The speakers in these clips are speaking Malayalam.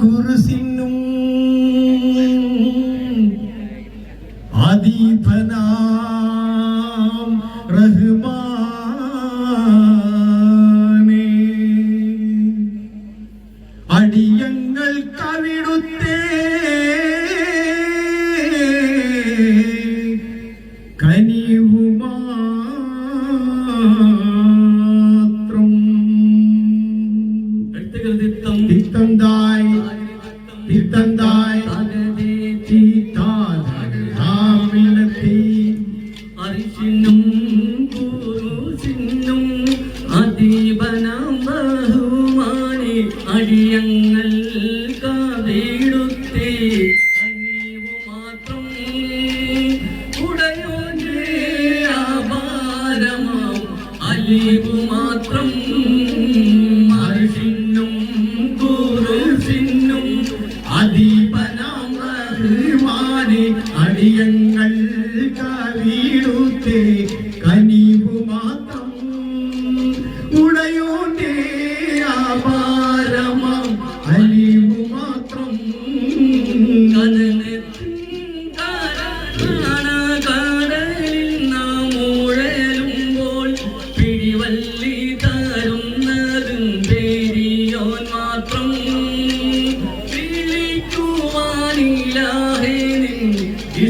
குருசின் റബ്ബനാഹുമാനെ അടിയങ്ങൾ കാവിടുത്തേ കനിവ് മാത്രം ഉടയോടെ ആപാരമാം അലിവ് മാത്രം മറിഷിന്നും കൂറുസിന്നും അദീപനാം അടിയങ്ങൾ കാവിടുത്തേ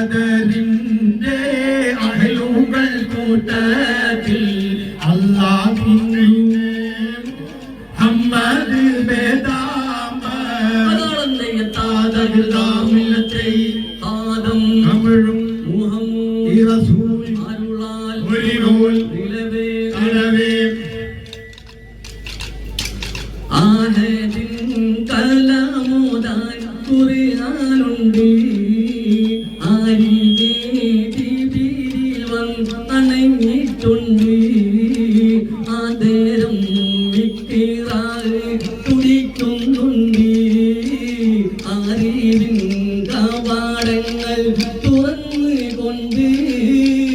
ആദിപദരിന്റെ അഹലുകൾ കൂട്ടത്തിൽ അള്ളാഹിനെ ഹമ്മദ് ബേദാമ അതാണ് താതകൃതാമില്ലത്തെ താതം തമിഴും മുഹമ്മദ് റസൂൽ അരുളാൽ ഒരു നൂൽ നിലവേ tuấn còn đi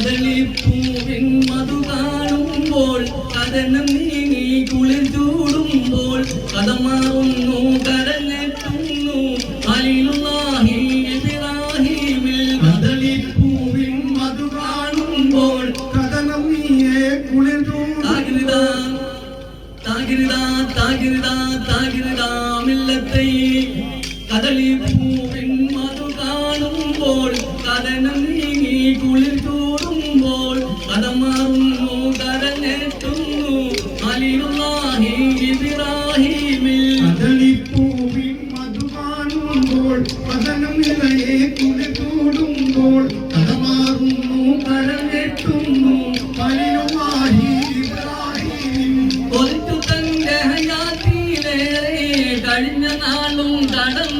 കദളിപ്പൂവിൻ മധു കാണുമ്പോൾ കഥനം നീങ്ങി കുളിർ ചൂടുമ്പോൾ കഥ മാറുന്നു കരഞ്ഞെത്തുന്നു അലിലുള്ളാഹിറാഹിമിൽ കദളിപ്പൂവിൻ മധു കാണുമ്പോൾ കഥനം നീയെ കുളിർ താകിരിതാ താകിരിതാ താകിരിതാ താകിരിതാ മില്ലത്തൈ. കദളിപ്പൂവിൻ മധു കാണുമ്പോൾ കഥനം നീങ്ങി കുളിർ കഴിഞ്ഞ നാളും കടന്നു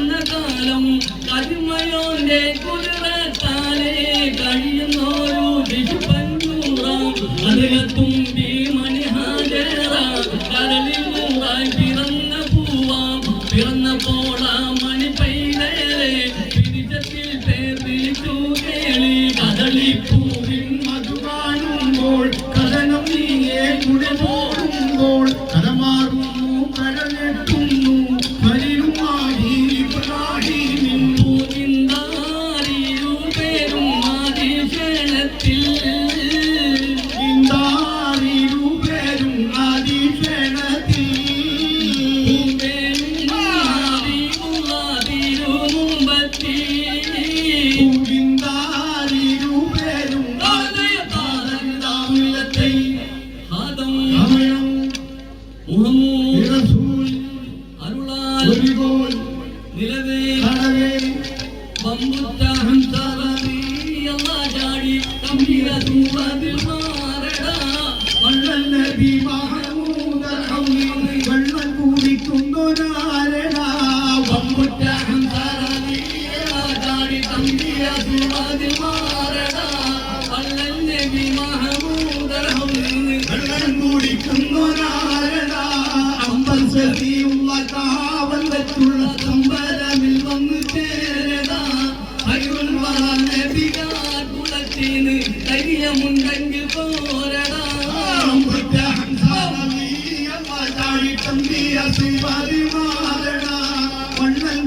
வாழி தம்பி அசை மாறி மாறடா.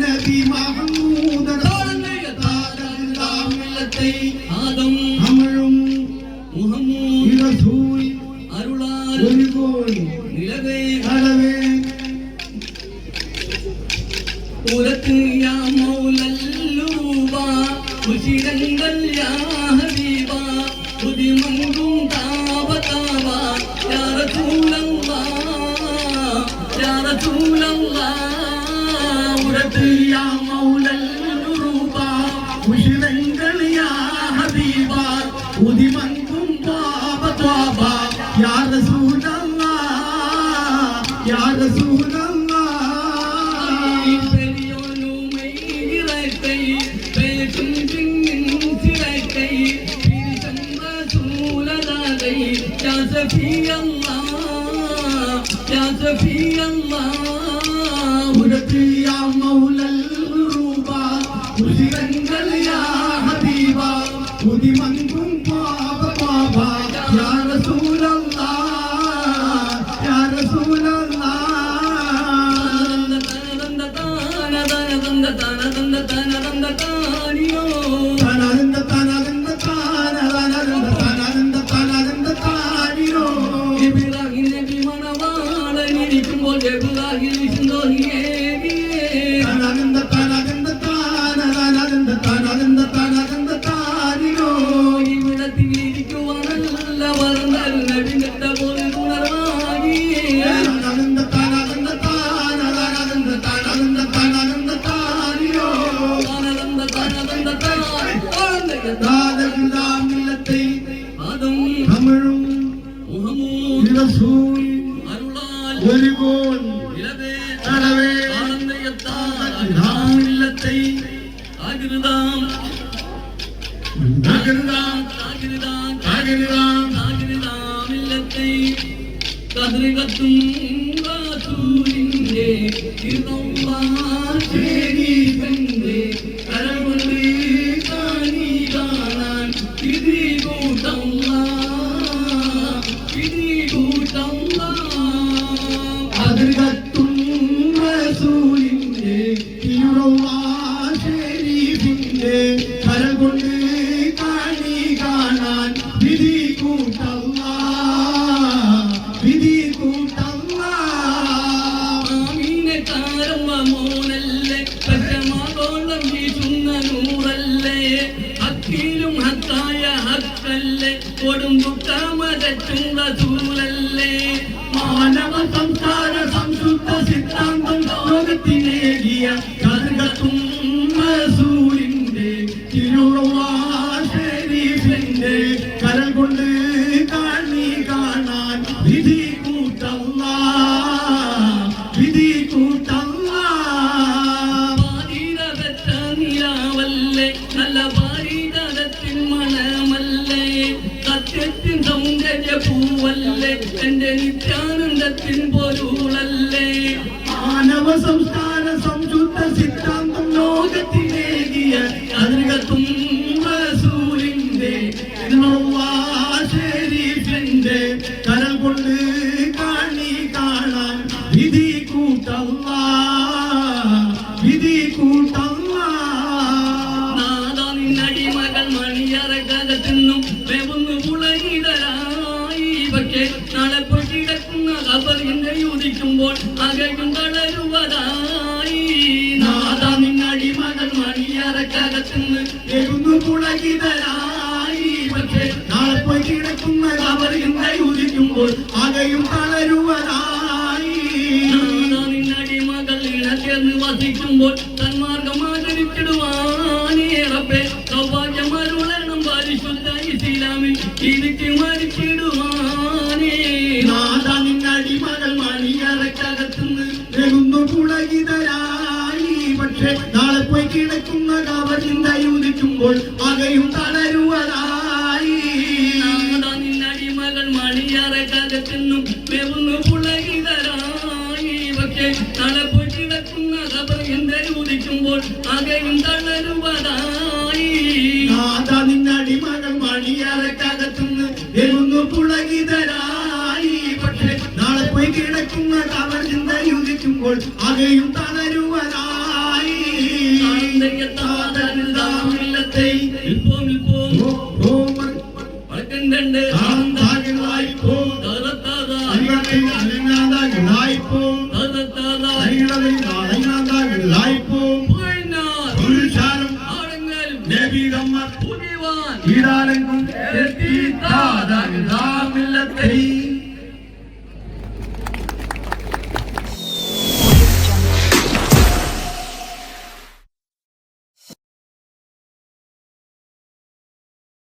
நதி மகா نبي الله يا نبي الله وربي مولى الغربى ودمنقل يا حبيبا ودمنكم بابا بابا يا رسول الله يا رسول الله ോ കാതിരിതാമില്ലത്തെ കതിരി കത്തും കാതൂരിന്റെ തിരുവാശേരി തന്റെ കരമുള്ളി താനി കാണാൻ തിരി കൂട്ടമ്മ തിരി കൂട്ടമ്മ കതിരി കത്തും റസൂലിന്റെ തിരുവാശേരി തന്റെ ലോകത്തിനേകിയ കറുകത്തും റസൂലിന്റെ തിരുവാശരീഫിന്റെ കരൾ കൊണ്ട് കാണി കാണാൻ വിധി കൂട്ടല്ല വിധി കൂട്ടല്ല പാരീത പെറ്റ നിലാവല്ലേ നല്ല ഭാരീരവത്തിൻ മണമല്ലേ? സത്യത്തിൻ സൗന്ദര്യ പൂവല്ലേ എന്റെ നിത്യാനന്ദത്തിൻ പൊരുളല്ലേ? മാനവ സംസ്കാര സംശുദ്ധ സിദ്ധാന്തം ലോകത്തിലേകിയ അതിർകത്തും റസൂലിന്റെ ഷരീഫിന്റെ പക്ഷേ നാളെ പൊട്ടിടക്കുന്ന കബറിന്റെ ഉദിക്കുമ്പോൾ അകയും എഴുന്നു പുളകിതരായി പക്ഷേ പോയി കിടക്കുന്ന അവർ ഇന്ന് ഉദിക്കുമ്പോൾ അകയും തളരുവതായി. നിന്നടിമകൾ ഇണചേർന്ന് വസിക്കുമ്പോൾ തന്മാർഗം ആചരിച്ചിടുവാനേറപ്പെ. സൗഭാഗ്യമരുളണം പരിശുദ്ധ ഇസ്ലാമിൽ ഇതിക്ക് മരിച്ചിടുവാനേ തളരുവതായി. മണിയറകത്തുന്നും വെവുന്നു പുളകിതരായി. പക്ഷേ കിടക്കുന്ന അകയും തളരുവതായി. നാഥ നിന്നടിമകൾ മണിയറക്കകത്തുനിന്ന് എഴുന്നു പുളകിതരായി. പക്ഷേ നാളെ പോയി കിടക്കുന്ന കവർ ചിന്തയുദിക്കുമ്പോൾ അകയും തളരുവനായി താതനിതാമില്ലത്തെ നിൽപ്പോം നിൽപ്പോം വളക്കണ്ടണ്ട് താഴായിപ്പോ തകർത്താതാ അനങ്ങാതാകളായിപ്പോ തകർത്താതാ അനങ്ങാതാകളായിപ്പോ പുകഴ്ന്നാർ പുരുഷാരം ആടങ്ങൾ നബിതമ്മ പുതിവാൻ ഈടാലെങ്കും എത്തി